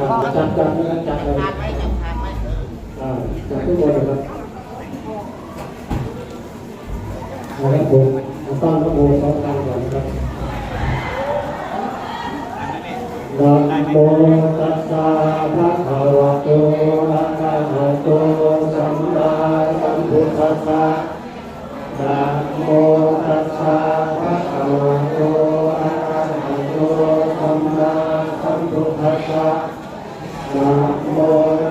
จับจับนะครับจับเลยทานไหมจับทานไหมอ่าจับทุกคนนะครับนะครับผมต้องพระโมสองครั้งก่อนนะครับนะโมตัสสะภะคะวะโตอะระหะโตสัมมาสัมพุทธัสสะนะโมตัสสะภะคะวะโตอะระหะโตสัมมาสัมพุทธัสสะ นะโม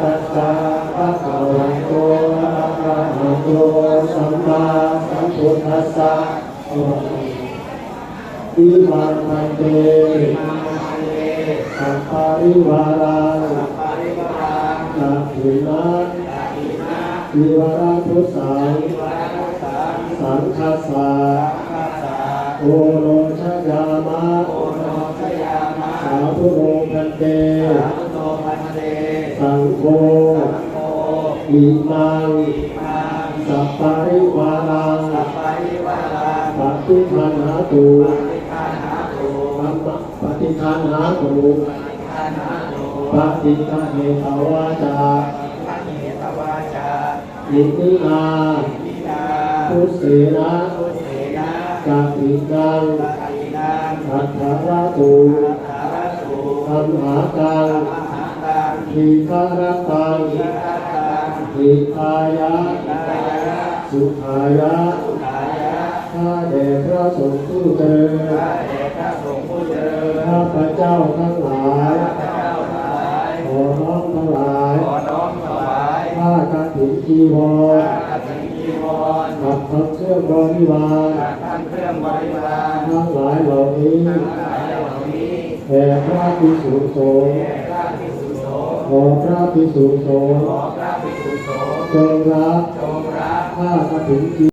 ตัสสะภะคะวะโตอะระหะโตสัมมาสัมพุทธัสสะอิมังมันเตสัพพะริวารังสัพพินะวิวาระทุสังสังคัสสะโอโรชยามะสาธุโรพันเต สังโฆอิมังสัพพะริวารังปฏิคันหาตุธัมมะปฏิคันหาตุปฏิคันเหตวาจาอินินาพุเสนะกัปปินังอัฏฐาราตุธรรมหากัง ทีฆารตังทิทายะสุขายะข้าแด่พระสงฆ์ผู้เจริญข้าพระเจ้าทั้งหลายขอน้อมทั้งหลายข้ากฐินจีวรกับทั้งเครื่องบริวารทั้งหลายเหล่านี้แด่พระภิกษุสงฆ์ ขอพระภิกษุสงฆ์จงรับข้ากฐินจี